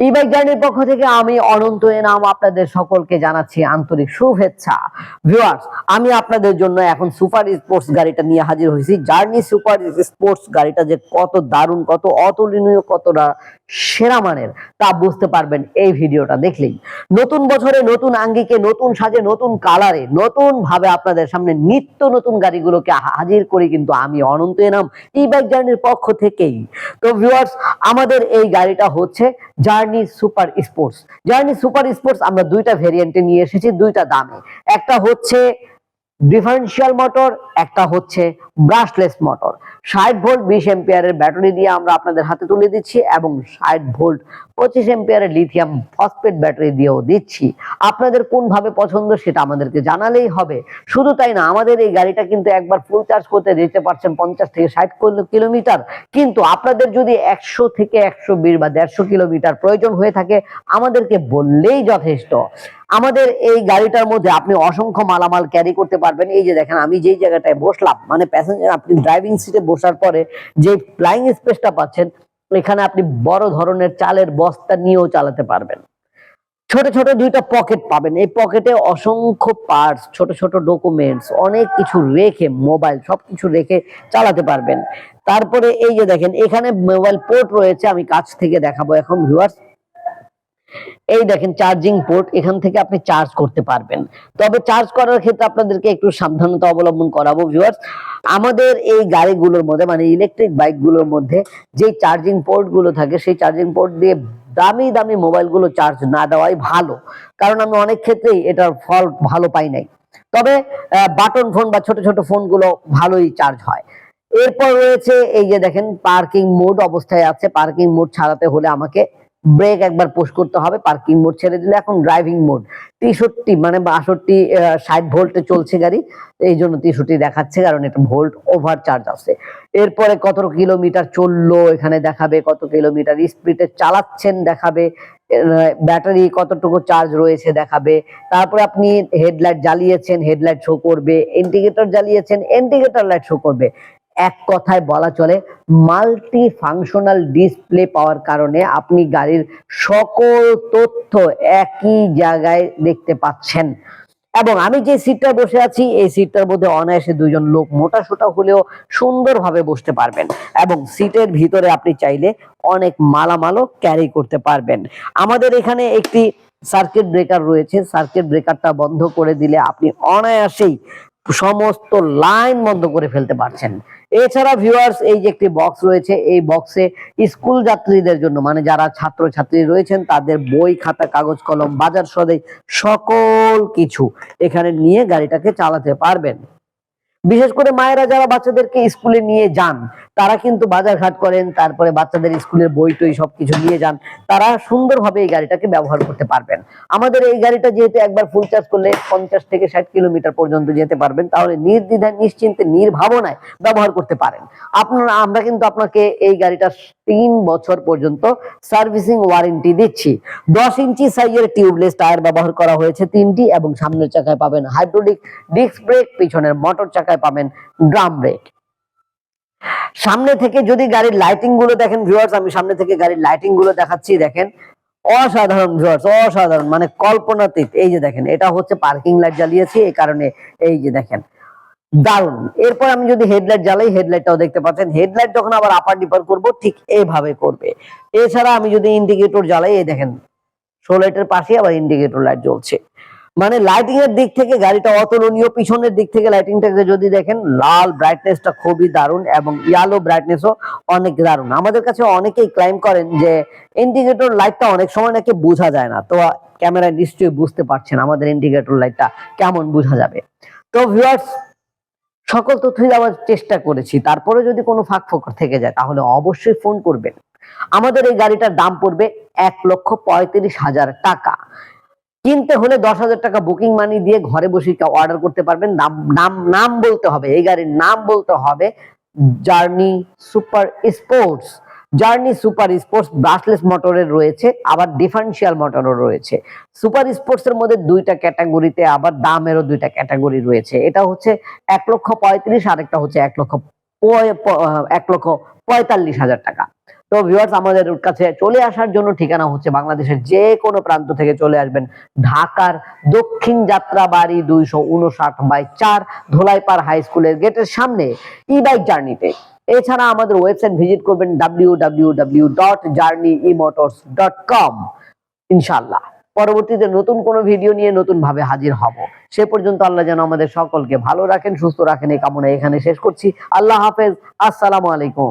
ই bike পক্ষ থেকে আমি অনন্ত এনাম আপনাদের সকলকে জানাচ্ছি আন্তরিক শুভেচ্ছা। ভিউয়ার্স, আমি আপনাদের জন্য এখন সুপার স্পোর্টস গাড়িটা নিয়ে হাজির হয়েছি। জার্নি সুপার স্পোর্টস গাড়িটা যে কত দারুণ, কত অতুলনীয়, কতটা সেরা মানের, তা বুঝতে পারবেন এই ভিডিওটা দেখলেই। নতুন বছরে নতুন আঙ্গিকে, নতুন সাজে, নতুন কালারে নতুন ভাবে আপনাদের সামনে নিত্য নতুন গাড়িগুলোকে হাজির করি কিন্তু আমি অনন্ত এনাম ই বাইক জার্নির পক্ষ থেকেই। তো ভিউয়ার্স, আমাদের এই গাড়িটা হচ্ছে Journey Super Sports Journey Super Sports আমরা দুইটা ভেরিয়েন্টে নিয়ে এসেছি, দুইটা দামে। একটা হচ্ছে ডিফারেন্সিয়াল মোটর একটা হচ্ছে ব্রাশলেস মোটর ষাট ভোল্ট বিশ এম্পিয়ারের ব্যাটারি দিয়ে আমরা আপনাদের হাতে তুলে দিচ্ছি এবং ষাট ভোল্ট পঁচিশ এম্পিয়ারের লিথিয়াম ফসফেট ব্যাটারি দিয়েও দিচ্ছি। আপনাদের কোন ভাবে পছন্দ সেটা আমাদেরকে জানালেই হবে। শুধু তাই না, আমাদের এই গাড়িটা কিন্তু একবার ফুল চার্জ করতে দিতে পারছেন পঞ্চাশ থেকে ষাট কিলোমিটার। কিন্তু আপনাদের যদি একশো থেকে একশো বিশ বা দেড়শো কিলোমিটার প্রয়োজন হয়ে থাকে, আমাদেরকে বললেই যথেষ্ট। আমাদের এই গাড়িটার মধ্যে আপনি অসংখ্য মালামাল ক্যারি করতে পারবেন। এই যে দেখেন, আমি যেই জায়গাটায় বসলাম মানে প্যাসেঞ্জার আপনি ড্রাইভিং সিটে বসার পরে যে ফ্লাইং স্পেসটা পাচ্ছেন, এখানে আপনি বড় ধরনের চালের বস্তা নিয়েও চালাতে পারবেন। ছোট ছোট দুইটা পকেট পাবেন। এই পকেটে অসংখ্য পার্টস ছোট ছোট ডকুমেন্টস অনেক কিছু রেখে মোবাইল সবকিছু রেখে চালাতে পারবেন। তারপরে এই যে দেখেন, এখানে মোবাইল পোর্ট রয়েছে, আমি কাছ থেকে দেখাবো। এখন ভিউয়ার্স এই দেখেন চার্জিং পোর্ট এখান থেকে আপনি চার্জ করতে পারবেন। তবে চার্জ করার ক্ষেত্রে আপনাদেরকে একটু সাবধানতা অবলম্বন করাবো ভিউয়ার্স আমাদের এই গাড়িগুলোর মধ্যে মানে ইলেকট্রিক বাইকগুলোর মধ্যে যে চার্জিং পোর্টগুলো থাকে, সেই চার্জিং পোর্ট দিয়ে দামি দামি মোবাইলগুলো চার্জ না দেওয়াই ভালো। কারণ আমি অনেক ক্ষেত্রেই এটার ফল ভালো পাই নাই। তবে বাটন ফোন বা ছোট ছোট ফোনগুলো ভালোই চার্জ হয়। এরপর রয়েছে এই যে দেখেন পার্কিং মোড অবস্থায় আছে। পার্কিং মোড ছাড়াতে হলে আমাকে ব্রেক একবার পুশ করতে হবে পার্কিং মোড ছেড়ে দিলে এখন ড্রাইভিং মোড তেষট্টি মানে বাষট্টি ষাট ভোল্টে চলছে গাড়ি, এই জন্য তেষট্টি দেখাচ্ছে, কারণ এটা ভোল্ট ওভার চার্জ আছে। এরপরে কত কিলোমিটার চলল, এখানে দেখাবে কত কিলোমিটার স্পিডে চালাচ্ছেন, দেখাবে ব্যাটারি কতটুকু চার্জ রয়েছে, দেখাবে। তারপরে আপনি হেডলাইট জ্বালিয়েছেন হেডলাইট শো করবে ইন্ডিকেটর জ্বালিয়েছেন ইন্ডিকেটর লাইট শো করবে। এক কথায় বলা চলে মাল্টি ফাংশনাল ডিসপ্লে পাওয়ার কারণে আপনি গাড়ির সকল তথ্য একই জায়গায় দেখতে পাচ্ছেন। এবং আমি যে সিটটা বসে আছি, এই সিটটার মধ্যে অনায়াসে দুজন লোক মোটা সোটা হলেও সুন্দরভাবে বসতে পারবেন। এবং সিটের ভিতরে আপনি চাইলে অনেক মালামালও ক্যারি করতে পারবেন। আমাদের এখানে একটি সার্কিট ব্রেকার রয়েছে। সার্কিট ব্রেকারটা বন্ধ করে দিলে আপনি অনায়াসেই সমস্ত লাইন বন্ধ করে ফেলতে পারছেন। এছাড়া ভিউয়ার্স এই যে একটি বক্স রয়েছে, এই বক্সে স্কুল যাত্রীদের জন্য মানে যারা ছাত্র ছাত্রী রয়েছেন, তাদের বই, খাতা, কাগজ, কলম, বাজার সদে সকল কিছু এখানে নিয়ে গাড়িটাকে চালাতে পারবেন। বিশেষ করে মায়েরা, যারা বাচ্চাদেরকে স্কুলে নিয়ে যান তারা কিন্তু বাজার ঘাট করেন, তারপরে বাচ্চাদের স্কুলের বই টই সবকিছু নিয়ে যান, তারা সুন্দরভাবে এই গাড়িটাকে ব্যবহার করতে পারবেন। আমাদের এই গাড়িটা যেহেতু একবার ফুল চার্জ করলে পঞ্চাশ থেকে ষাট কিলোমিটার পর্যন্ত যেতে পারবেন, তাহলে নির্দ্বিধায়, নিশ্চিন্তে, নির্ভাবনায় ব্যবহার করতে পারেন। আপনারা, আমরা কিন্তু আপনাকে এই গাড়িটা তিন বছর পর্যন্ত সার্ভিসিং ওয়ারেন্টি দিচ্ছি। দশ ইঞ্চি সাইজের টিউবলেস টায়ার ব্যবহার করা হয়েছে তিনটি এবং সামনের চাকায় পাবেন হাইড্রোলিক ডিস্ক ব্রেক পিছনের মোটর চাকায় পাবেন ড্রাম ব্রেক সামনে থেকে যদি গাড়ির লাইটিংগুলো দেখেন ভিউয়ার্স আমি সামনে থেকে গাড়ির লাইটিংগুলো দেখাচ্ছি, দেখেন। অসাধারণ ভিউয়ার্স অসাধারণ মানে কল্পনাতীত। এই যে দেখেন, এটা হচ্ছে পার্কিং লাইট জ্বালিয়েছি, এই কারণে এই যে দেখেন। দারুণ এরপর আমি যদি হেডলাইট জ্বালাই হেডলাইটটাও দেখতে পাচ্ছেন। হেডলাইট যখন আবার আপার ডিপার করব, ঠিক এইভাবে করবে। এছাড়া আমি যদি ইন্ডিকেটর জ্বালাই, এই দেখেন শো লাইটের পাশে আবার ইন্ডিকেটর লাইট জ্বলছে। মানে লাইটিং এর দিক থেকে গাড়িটা অতুলনীয়, পিছনের দিক থেকে লাইটিংটাকে যদি দেখেন, লাল ব্রাইটনেসটা খুবই দারুণ এবং ইয়ালো ব্রাইটনেসও অনেক দারুণ। আমাদের কাছে অনেকেই ক্লাইম করেন যে ইন্ডিকেটর লাইটটা অনেক সময় নাকি বোঝা যায় না। তো ক্যামেরায় নিশ্চয়ই বুঝতে পারছেন আমাদের ইন্ডিকেটর লাইটটা কেমন বোঝা যাবে। তো ভিউয়ার্স সকল তথ্যই দেওয়ার চেষ্টা করেছি। তারপরে যদি কোনো ফাঁক ফোকর থেকে যায়, তাহলে অবশ্যই ফোন করবেন। আমাদের এই গাড়িটার দাম পড়বে এক লক্ষ পঁয়ত্রিশ হাজার টাকা। কিনতে হলে দশ হাজার টাকা বুকিং মানি দিয়ে ঘরে বসে অর্ডার করতে পারবেন। নাম নাম নাম বলতে হবে। এই গাড়ির নাম বলতে হবে Journey Super Sports Journey Super Sports brushless মোটরের রয়েছে, আবার ডিফারেন্সিয়াল মোটরও রয়েছে। সুপার স্পোর্টস এর মধ্যে দুইটা ক্যাটাগরিতে আবার দামেরও দুইটা ক্যাটাগরি রয়েছে। এটা হচ্ছে এক লক্ষ পঁয়ত্রিশ আর একটা হচ্ছে এক লক্ষ এক লক্ষ পঁয়তাল্লিশ হাজার টাকা। তো ভিউয়ার্স আমাদের কাছে চলে আসার জন্য ঠিকানা হচ্ছে বাংলাদেশের যে কোনো প্রান্ত থেকে চলে আসবেন। ঢাকার দক্ষিণ যাত্রাবাড়ি দুইশো উনষাট বাই চার ধোলাইপাড় হাই স্কুলের গেটের সামনে ই বাইক জার্নিতে এছাড়া আমাদের ওয়েবসাইট ভিজিট করবেন W W W dot journey emotors dot com ইনশাল্লাহ পরবর্তীতে নতুন কোনো ভিডিও নিয়ে নতুন ভাবে হাজির হব। সে পর্যন্ত আল্লাহ যেন আমাদের সকলকে ভালো রাখেন, সুস্থ রাখেন। এই কামনা এখানে শেষ করছি। আল্লাহ হাফেজ। আসসালামু আলাইকুম।